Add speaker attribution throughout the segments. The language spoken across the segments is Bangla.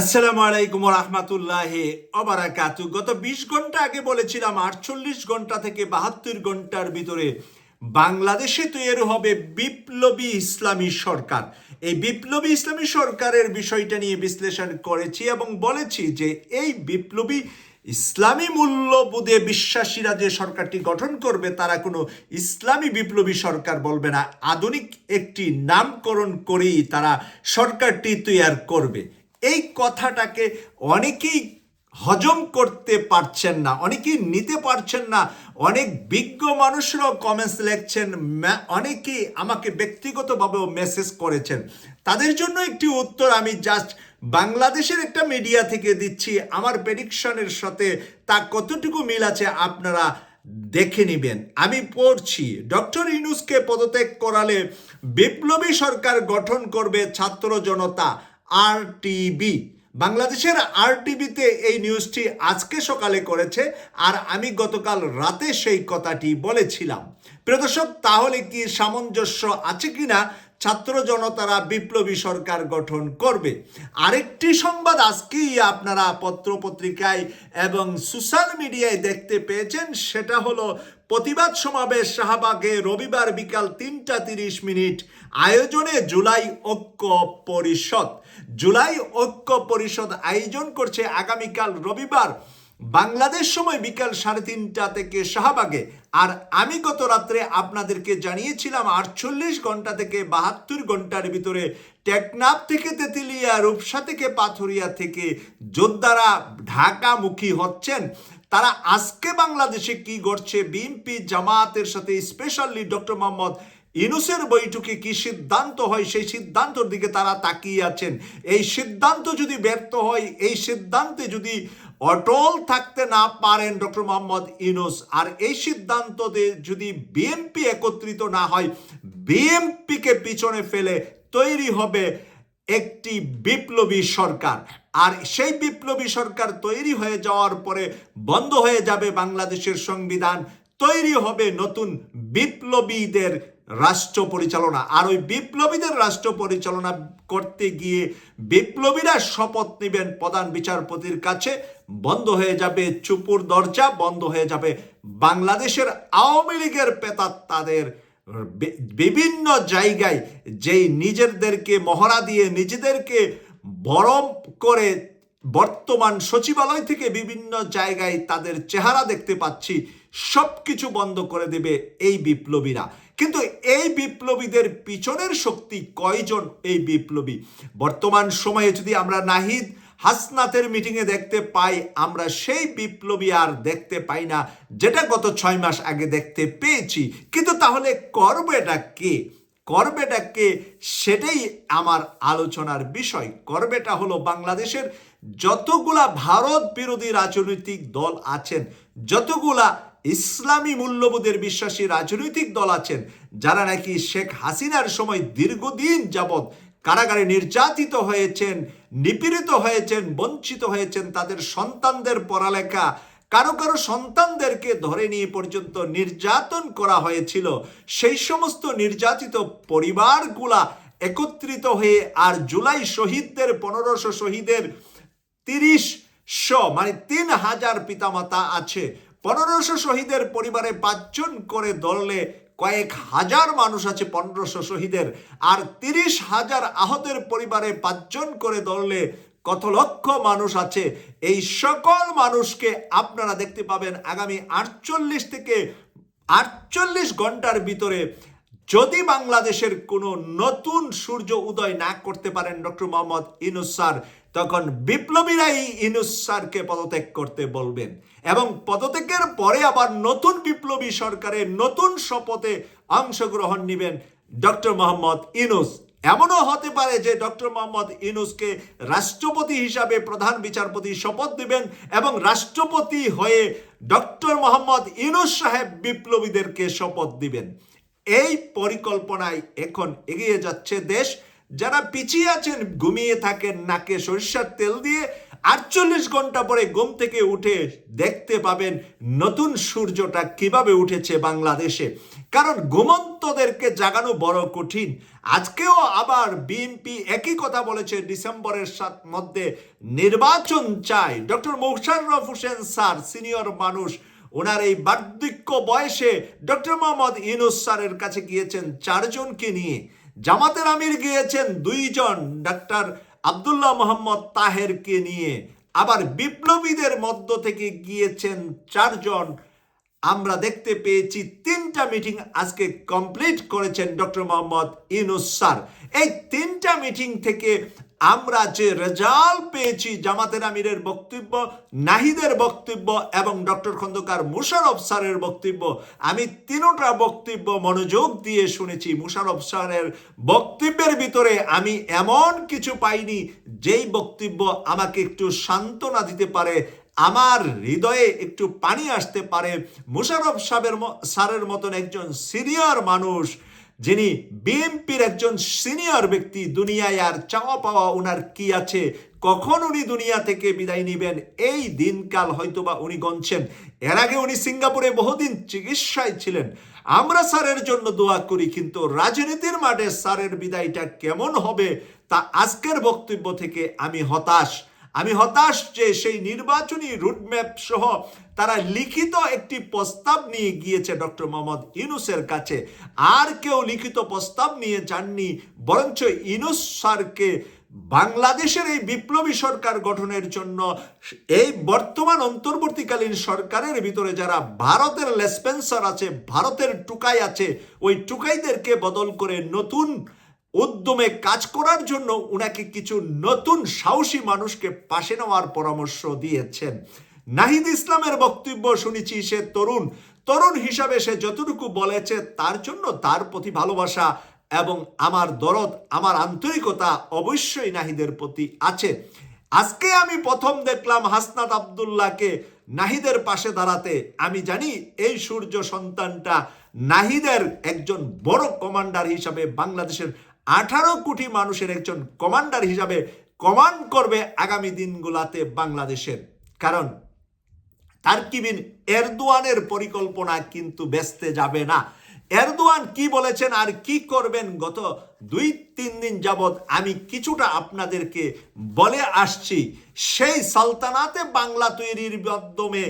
Speaker 1: আসসালামু আলাইকুম রহমতুল্লাহ অবারাকাতু গত বিশ ঘণ্টা আগে বলেছিলাম আটচল্লিশ ঘণ্টা থেকে বাহাত্তর ঘণ্টার ভিতরে বাংলাদেশে তৈরি হবে বিপ্লবী ইসলামী সরকার। এই বিপ্লবী ইসলামী সরকারের বিষয়টা নিয়ে বিশ্লেষণ করেছি এবং বলেছি যে এই বিপ্লবী ইসলামী মূল্যবোধে বিশ্বাসীরা যে সরকারটি গঠন করবে, তারা কোনো ইসলামী বিপ্লবী সরকার বলবে না। আধুনিক একটি নামকরণ করেই তারা সরকারটি তৈয়ার করবে। এই কথাটাকে অনেকেই হজম করতে পারছেন না, অনেকেই নিতে পারছেন না। অনেক বিজ্ঞ মানুষরাও কমেন্টস লিখছেন অনেকেই আমাকে ব্যক্তিগতভাবেও মেসেজ করেছেন। তাদের জন্য একটি উত্তর আমি জাস্ট বাংলাদেশের একটা মিডিয়া থেকে দিচ্ছি। আমার প্রেডিকশনের সাথে তা কতটুকু মিল আছে আপনারা দেখে নেবেন। আমি পড়ছি, ডক্টর ইনুসকে পদত্যাগ করালে বিপ্লবী সরকার গঠন করবে ছাত্র জনতা। আরটিবি বাংলাদেশের আরটিভিতে এই নিউজটি আজকে সকালে করেছে, আর আমি গতকাল রাতে সেই কথাটি বলেছিলাম। প্রিয় দর্শক, তাহলে কি সামঞ্জস্য আছে কিনা? ছাত্র জনতারা বিপ্লবী সরকার গঠন করবে। আরেকটি সংবাদ আজকেই আপনারা পত্রপত্রিকায় এবং সোশ্যাল মিডিয়ায় দেখতে পেয়েছেন, সেটা হলো প্রতিবাদ সমাবেশ শাহবাগে রবিবার বিকাল তিনটা তিরিশ মিনিট, আয়োজনে জুলাই ঐক্য পরিষদ। জুলাই ঐক্য পরিষদ আয়োজন করছে আগামীকাল রবিবার। বাংলাদেশ সময় বিকাল সাড়ে তিনটা থেকে শাহবাগে। আর আমি গত রাত্রে আপনাদেরকে জানিয়েছিলাম, আটচল্লিশ ঘণ্টা থেকে বাহাত্তর ঘণ্টার ভিতরে টেকনাফ থেকে তেঁতুলিয়া, রূপসা থেকে পাথুরিয়া থেকে যোদ্ধারা ঢাকামুখী হচ্ছেন। তারা আজকে বাংলাদেশে কি ঘটছে বিএনপি জামাতের সাথে স্পেশালি ডক্টর মোহাম্মদ ইনুসের বৈঠকে কি সিদ্ধান্ত হয়? সেই সিদ্ধান্তর দিকে তারা তাকিয়ে আছেন। এই সিদ্ধান্ত যদি ব্যর্থ হয়, এই সিদ্ধান্তে যদি অটল থাকতে না পারেন ডক্টর মোহাম্মদ ইনুস, আর এই সিদ্ধান্ততে যদি বিএনপি একত্রিত না হয়, বিএনপিকে পিছনে ফেলে তৈরি হবে একটি বিপ্লবী সরকার। আর সেই বিপ্লবী সরকার তৈরি হয়ে যাওয়ার পরে বন্ধ হয়ে যাবে বাংলাদেশের সংবিধান। তৈরি হবে নতুন বিপ্লবীদের রাষ্ট্র পরিচালনা। আর ওই বিপ্লবীদের রাষ্ট্র পরিচালনা করতে গিয়ে বিপ্লবীরা শপথ নেবেন প্রধান বিচারপতির কাছে। বন্ধ হয়ে যাবে চুপুর দরজা, বন্ধ হয়ে যাবে বাংলাদেশের আওয়ামী লীগের পেতার তাদের। বিভিন্ন জায়গায় যেই নিজেদেরকে মহড়া দিয়ে নিজেদেরকে বরম করে বর্তমান সচিবালয় থেকে বিভিন্ন জায়গায় তাদের চেহারা দেখতে পাচ্ছি সব কিছু বন্ধ করে দেবে এই বিপ্লবীরা। কিন্তু এই বিপ্লবীদের পিছনের শক্তি কয়জন এই বিপ্লবী? বর্তমান সময়ে যদি আমরা নাহিদ হাসনাতের মিটিংয়ে দেখতে পাই, আমরা সেই বিপ্লবী আর দেখতে পাই না, যেটা গত ছয় মাস আগে দেখতে পেয়েছি। কিন্তু তাহলে করবেটা কে? করবেটা কে? সেটাই আমার আলোচনার বিষয়। করবেটা হলো বাংলাদেশের যতগুলা ভারত বিরোধী রাজনৈতিক দল আছেন, যতগুলা ইসলামী মূল্যবোধের বিশ্বাসী রাজনৈতিক দল আছেন, যারা নাকি শেখ হাসিনার সময় দীর্ঘদিন যাবৎ কারাগারে নির্যাতিত হয়েছেন, নিপীড়িত হয়েছেন, বঞ্চিত হয়েছেন তাদের সন্তানদের পড়ালেখা। কারও কারও সন্তানদেরকে ধরে নিয়ে পর্যন্ত নির্যাতন করা হয়েছিল। সেই সমস্ত নির্যাতিত পরিবারগুলা একত্রিত হয়ে আর জুলাই শহীদদের, পনেরোশো শহীদের তিরিশশো মানে তিন হাজার পিতামাতা আছে। পনেরোশো শহীদের পরিবারে পাঁচজন করে ধরলে কয়েক হাজার মানুষ আছে পনেরোশো শহীদের। আর তিরিশ হাজার আহতের পরিবারে পাঁচজন করে ধরলে কত লক্ষ মানুষ আছে, এই সকল মানুষকে আপনারা দেখতে পাবেন আগামী আটচল্লিশ থেকে আটচল্লিশ ঘণ্টার ভিতরে। যদি বাংলাদেশের কোনো নতুন সূর্য উদয় না করতে পারেন ডক্টর মোহাম্মদ ইনুস স্যার তখন বিপ্লবীরাই ইনুস স্যারকে পদত্যাগ করতে বলবেন এবং পদত্যাগের পরে আবার নতুন বিপ্লবী সরকারের নতুন শপথে অংশগ্রহণ নেবেন ডক্টর মোহাম্মদ ইনুস। এমনও হতে পারে যে ডক্টর মোহাম্মদ ইনুসকে রাষ্ট্রপতি হিসাবে প্রধান বিচারপতি শপথ দিবেন এবং রাষ্ট্রপতি হয়ে ডক্টর মোহাম্মদ ইনুস সাহেব বিপ্লবীদেরকে শপথ দিবেন। এই পরিকল্পনায় এখন এগিয়ে যাচ্ছে দেশ যারা পিছিয়ে আছেন, ঘুমিয়ে থাকেন, নাকে সরিষার তেল দিয়ে আটচল্লিশ ঘণ্টা পরে ঘুম থেকে উঠে দেখতে পাবেন নতুন সূর্যটা কীভাবে উঠেছে বাংলাদেশে। কারণ ঘুমন্তদেরকে জাগানো বড় কঠিন। আজকেও আবার বিএনপি একই কথা বলেছে, ডিসেম্বরের সাত মধ্যে নির্বাচন চাই। Doctor Mosharraf Hossain sir, senior মানুষ, ওনার এই বার্ধক্য বয়সে ডক্টর মোহাম্মদ ইউনুস স্যারের কাছে গিয়েছেন চারজনকে নিয়ে। জামাতের আমির গিয়েছেন দুইজন, ডাক্তার আবদুল্লাহ মোহাম্মদ তাহেরকে নিয়ে। আবার বিপ্লবীদের মধ্য থেকে গিয়েছেন চারজন আমরা দেখতে পেয়েছি তিনটা মিটিং আজকে কমপ্লিট করেছেন ডক্টর মোহাম্মদ ইউনুস স্যার। এই তিনটা মিটিং থেকে আমরা যে রেজাল্ট পেয়েছি জামাতের আমিরের বক্তব্য, নাহিদের বক্তব্য এবং ডক্টর খন্দকার মুশারফ স্যারের বক্তব্য, আমি তিনোটা বক্তব্য মনোযোগ দিয়ে শুনেছি। মুশারফ স্যারের বক্তব্যের ভিতরে আমি এমন কিছু পাইনি, যেই বক্তব্য আমাকে একটু সান্ত্বনা দিতে পারে আমার হৃদয়ে একটু পানি আসতে পারে। মুশারফ সাহেবের স্যারের মতন একজন সিনিয়র মানুষ, যিনি বিএনপির একজন সিনিয়র ব্যক্তি, দুনিয়ায় আর চাওয়া পাওয়া ওনার কি আছে? কখন উনি দুনিয়া থেকে বিদায় নেবেন? এই দিনকাল হয়তোবা উনি গণছেন। এর আগে উনি সিঙ্গাপুরে বহুদিন চিকিৎসায় ছিলেন। আমরা স্যারের জন্য দোয়া করি, কিন্তু রাজনীতির মাঠে স্যারের বিদায়টা কেমন হবে তা আজকের বক্তব্য থেকে আমি হতাশ। আমি হতাশ যে সেই নির্বাচনী রুটম্যাপ সহ তারা লিখিত একটি প্রস্তাব নিয়ে গিয়েছে ডক্টর মোহাম্মদ ইউনুসের কাছে। আর কেউ লিখিত প্রস্তাব নিয়ে যাননি, বরঞ্চ ইউনুস স্যারকে বাংলাদেশের এই বিপ্লবী সরকার গঠনের জন্য এই বর্তমান অন্তর্বর্তীকালীন সরকারের ভিতরে যারা ভারতের লেসপেন্সার আছে, ভারতের টুকাই আছে, ওই টুকাইদেরকে বদল করে নতুন উদ্যমে কাজ করার জন্য উনাকে কিছু নতুন সাহসী মানুষকে পাশে নেওয়ার পরামর্শ দিয়েছেন। নাহিদ ইসলামের বক্তব্য শুনেছি, সে তরুণ। তরুণ হিসাবে সে যতটুকু বলেছে তার জন্য তার প্রতি ভালোবাসা এবং আমার দরদ, আমার আন্তরিকতা অবশ্যই নাহিদের প্রতি আছে। আজকে আমি প্রথম দেখলাম হাসনাত আবদুল্লাহকে নাহিদের পাশে দাঁড়াতে। আমি জানি এই সূর্য সন্তানটা নাহিদের একজন বড় কমান্ডার হিসাবে বাংলাদেশের আঠারো কোটি মানুষের একজন কমান্ডার হিসাবে কমান্ড করবে আগামী দিনগুলাতে বাংলাদেশের। কারণ তার্কিবিন এরদোয়ানের পরিকল্পনা কিন্তু বেচতে যাবে না। এরদোয়ান কি বলেছেন আর কি করবেন গত দুই তিন দিন যাবৎ আমি কিছুটা আপনাদেরকে বলে আসছি। সেই সালতানাতে বাংলা তৈরির মাধ্যমে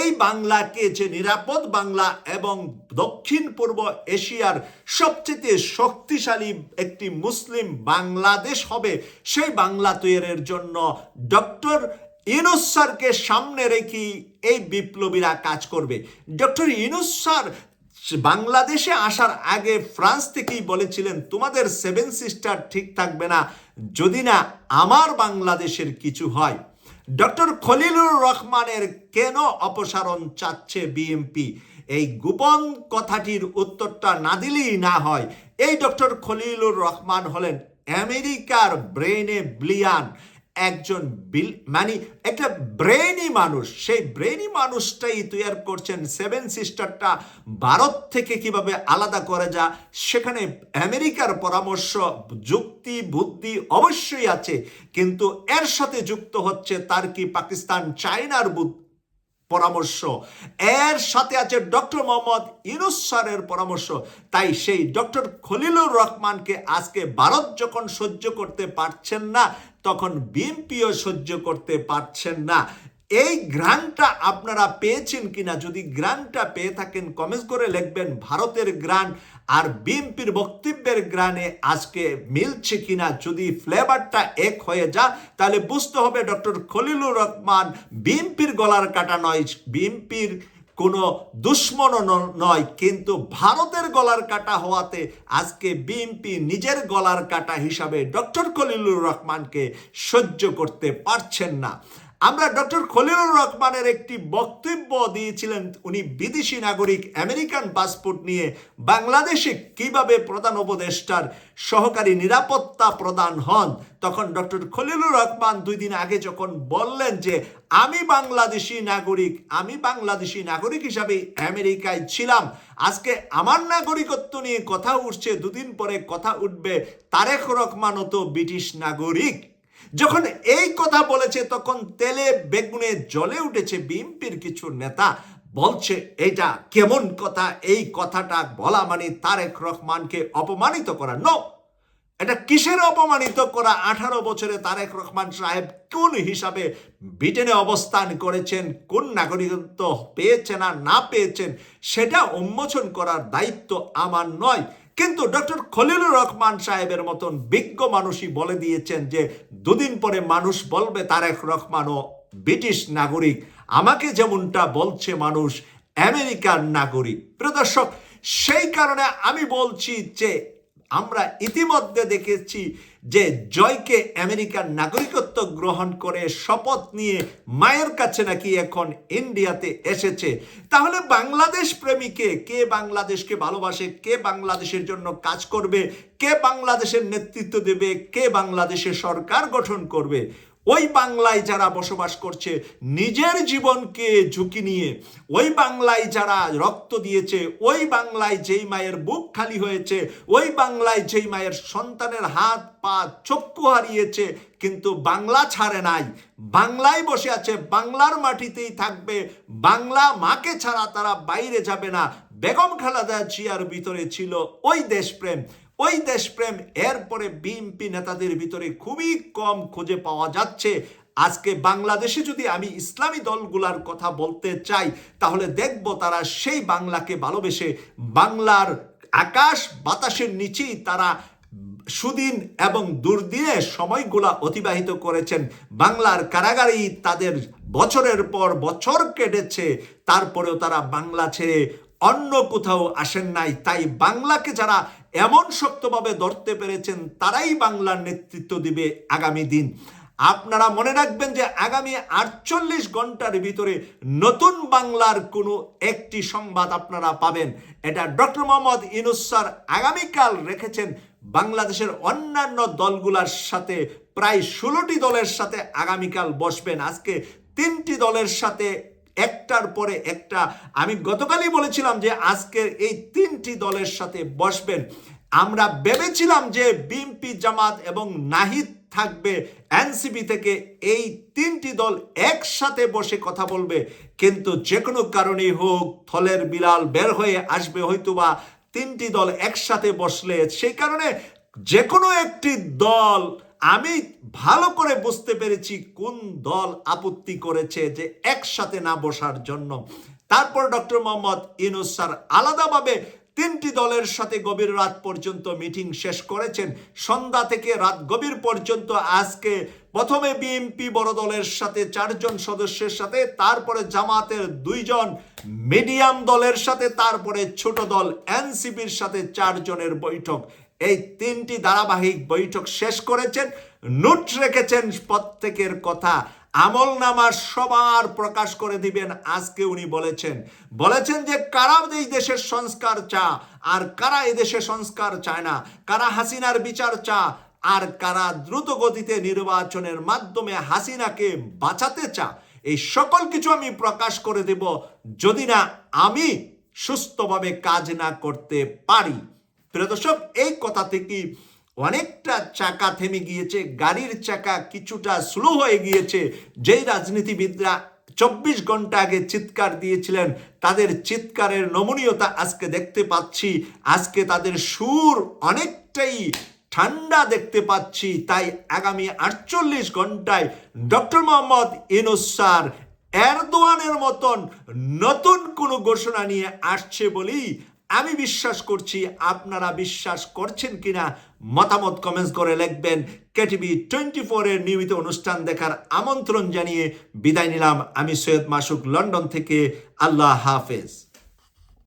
Speaker 1: এই বাংলাকে যে নিরাপদ বাংলা এবং দক্ষিণ পূর্ব এশিয়ার সবচেয়ে শক্তিশালী একটি মুসলিম বাংলাদেশ হবে, সেই বাংলা তৈরির জন্য ডক্টর ইনুস স্যারকে সামনে রেখে এই বিপ্লবীরা কাজ করবে। ডক্টর ইনুস স্যার বাংলাদেশে আসার আগে ফ্রান্স থেকেই বলেছিলেন, তোমাদের সেভেন সিস্টার ঠিক থাকবে না, যদি না আমার বাংলাদেশের কিছু হয়। ডক্টর খলিলুর রহমানের কেন অপসারণ চাচ্ছে বিএমপি এই গোপন কথাটির উত্তরটা না দিলেই না হয়। এই ডক্টর খলিলুর রহমান হলেন আমেরিকার ব্রেনে ব্লিয়ান। একজন বিল মানে একটা ব্রেনি মানুষ। সেই ব্রেনি মানুষটাই তৈয়ার করছেন সেভেন সিস্টারটা ভারত থেকে কীভাবে আলাদা করে যা, সেখানে আমেরিকার পরামর্শ, যুক্তি, বুদ্ধি অবশ্যই আছে, কিন্তু এর সাথে যুক্ত হচ্ছে তার কি পাকিস্তান চায়নার বুদ্ধি? পরামর্শ। এর সাথে আছে ডক্টর মোহাম্মদ ইউনুস পরামর্শ। তাই সেই ডক্টর খলিলুর রহমানকে আজকে ভারত যখন সহ্য করতে পারছেন না, তখন বিএনপিও সহ্য করতে পারছেন না। এই গ্রান্টটা আপনারা পেয়েছেন কিনা? যদি গ্রান্টটা পেয়ে থাকেন কমেন্ট করে লিখবেন, ভারতের গ্রান আর বিএমপির বক্তব্যের গ্রানে আজকে মিলছে কিনা? যদি ফ্লেভারটা এক হয়ে যা তাহলে বুঝতে হবে ডক্টর খলিলুর রহমান বিএনপির গলার কাটা নয়। বিএনপির কোনো দুশ্মন নয়, কিন্তু ভারতের গলার কাটা হওয়াতে আজকে বিএনপি নিজের গলার কাটা হিসাবে ডক্টর খলিলুর রহমানকে সহ্য করতে পারছেন না। আমরা ডক্টর খলিলুর রহমানের একটি বক্তব্য দিয়েছিলেন। উনি বিদেশি নাগরিক, আমেরিকান পাসপোর্ট নিয়ে বাংলাদেশে কীভাবে প্রধান উপদেষ্টার সহকারী নিরাপত্তা প্রদান হন। তখন ডক্টর খলিলুর রহমান দুই দিন আগে যখন বললেন যে, আমি বাংলাদেশি নাগরিক, আমি বাংলাদেশি নাগরিক হিসাবে আমেরিকায় ছিলাম। আজকে আমার নাগরিকত্ব নিয়ে কথা উঠছে, দুদিন পরে কথা উঠবে তারেক রহমানও তো ব্রিটিশ নাগরিক। যখন এই কথা বলেছে, তখন তেলে বেগুনে জ্বলে উঠেছে বিএনপির কিছু নেতা। বলছে এটা কেমন কথা? এই কথাটা বলা মানে তারেক রহমানকে অপমানিত করা। নো এটা কিসের অপমানিত করা? আঠারো বছরে তারেক রহমান সাহেব কোন হিসাবে ব্রিটেনে অবস্থান করেছেন, কোন নাগরিকত্ব পেয়েছেন আর না পেয়েছেন, সেটা উন্মোচন করার দায়িত্ব আমার নয়। কিন্তু ডক্টর খলিলুর রহমান সাহেবের মতন বিজ্ঞ মানুষই বলে দিয়েছেন যে, দুদিন পরে মানুষ বলবে তারেক রহমানও ব্রিটিশ নাগরিক। আমাকে যেমনটা বলছে মানুষ, আমেরিকার নাগরিক। প্রদর্শক সেই কারণে আমি বলছি যে, আমরা ইতিমধ্যে দেখেছি যে জয়কে আমেরিকার নাগরিকত্ব গ্রহণ করে শপথ নিয়ে মায়ের কাছে নাকি এখন ইন্ডিয়াতে এসেছে। তাহলে বাংলাদেশ প্রেমীকে কে বাংলাদেশকে ভালোবাসে, কে বাংলাদেশের জন্য কাজ করবে, কে বাংলাদেশের নেতৃত্ব দেবে, কে বাংলাদেশে সরকার গঠন করবে? ওই বাংলায় যারা বসবাস করছে, নিজের জীবনকে ঝুঁকি নিয়ে, ওই বাংলায় যারা রক্ত দিয়েছে, ওই বাংলায় যেই মায়ের বুক খালি হয়েছে, ওই বাংলায় যেই মায়ের সন্তানের হাত, পা, চক্ষু হারিয়েছে, কিন্তু বাংলা ছাড়ে নাই। বাংলায় বসে আছে, বাংলার মাটিতেই থাকবে। বাংলা মাকে ছাড়া তারা বাইরে যাবে না। বেগম খালেদা জিয়ার ভিতরে ছিল ওই দেশপ্রেম। ওই দেশপ্রেম, এরপরে বিএনপি নেতাদের ভিতরে খুবই কম খুঁজে পাওয়া যাচ্ছে। আজকে বাংলাদেশে যদি আমি ইসলামী দলগুলার কথা বলতে চাই, তাহলে দেখব তারা সেই বাংলাকে ভালোবেসে বাংলার আকাশ বাতাসের নিচেই তারা সুদিন এবং দুর্দিনের সময়গুলা অতিবাহিত করেছেন। বাংলার কারাগারেই তাদের বছরের পর বছর কেটেছে, তারপরেও তারা বাংলা ছেড়ে অন্য কোথাও আসেন নাই। তাই বাংলাকে যারা এমন শক্তভাবে ধরতে পেরেছেন, তারাই বাংলার নেতৃত্ব দিবে আগামী দিন। আপনারা মনে রাখবেন যে আগামী আটচল্লিশ ঘণ্টার ভিতরে নতুন বাংলার কোনো একটি সংবাদ আপনারা পাবেন। এটা ডক্টর মোহাম্মদ ইনুস স্যার আগামীকাল রেখেছেন বাংলাদেশের অন্যান্য দলগুলোর সাথে। প্রায় ষোলোটি দলের সাথে আগামীকাল বসবেন। আজকে তিনটি দলের সাথে একটার পরে একটা। আমি গতকালই বলেছিলাম যে আজকের এই তিনটি দলের সাথে বসবেন। আমরা ভেবেছিলাম যে বিএনপি, জামাত এবং নাহিদ থাকবে এনসিপি থেকে। এই তিনটি দল একসাথে বসে কথা বলবে। কিন্তু যে কোনো কারণেই হোক, থলের বিড়াল বের হয়ে আসবে, হয়তোবা তিনটি দল একসাথে বসলে। সেই কারণে যে কোনো একটি দল আমি ভালো করে বুঝতে পেরেছি কোন দল আপত্তি করেছে যে একসাথে না বসার জন্য। তারপর ডক্টর মোহাম্মদ ইনুস স্যার আলাদাভাবে তিনটি দলের সাথে গভীর রাত পর্যন্ত মিটিং শেষ করেছেন। সন্ধ্যা থেকে রাত গভীর পর্যন্ত আজকে প্রথমে বিএনপি বড় দলের সাথে, চারজন সদস্যের সাথে, তারপরে জামাতের দুইজন মিডিয়াম দলের সাথে, তারপরে ছোট দল এনসিপির সাথে চারজনের বৈঠক। এই তিনটি ধারাবাহিক বৈঠক শেষ করেছেন, নোট রেখেছেন প্রত্যেকের কথা। আমল নামা সবার প্রকাশ করে দিবেন, আজকে উনি বলেছেন। বলেছেন যে কারা এই দেশের সংস্কার চা, আর কারা এই দেশে সংস্কার চায় না? কারা হাসিনার বিচার চা, আর কারা দ্রুত গতিতে নির্বাচনের মাধ্যমে হাসিনাকে বাঁচাতে চা? এই সকল কিছু আমি প্রকাশ করে দেব, যদি না আমি সুস্থভাবে কাজ না করতে পারি। প্রিয় দর্শক, এই কথা থেকে অনেকটা চাকা থেমে গিয়েছে, গাড়ির চাকা কিছুটা স্লো হয়ে গিয়েছে। যেই রাজনীতিবিদরা চব্বিশ ঘণ্টা আগে চিৎকার দিয়েছিলেন, তাদের চিৎকারের নমনীয়তা আজকে দেখতে পাচ্ছি। আজকে তাদের সুর অনেকটাই ঠান্ডা দেখতে পাচ্ছি। তাই আগামী আটচল্লিশ ঘন্টায় ডক্টর মোহাম্মদ ইনুস স্যার এরদোয়ানের মতন নতুন কোনো ঘোষণা নিয়ে আসছে বলেই আমি বিশ্বাস করছি আপনারা বিশ্বাস করছেন কিনা মতামত কমেন্টস করে লিখবেন। কেটিভি টোয়েন্টি ফোরের নিয়মিত অনুষ্ঠান দেখার আমন্ত্রণ জানিয়ে বিদায় নিলাম। আমি সৈয়দ মাসুক, লন্ডন থেকে। আল্লাহ হাফেজ।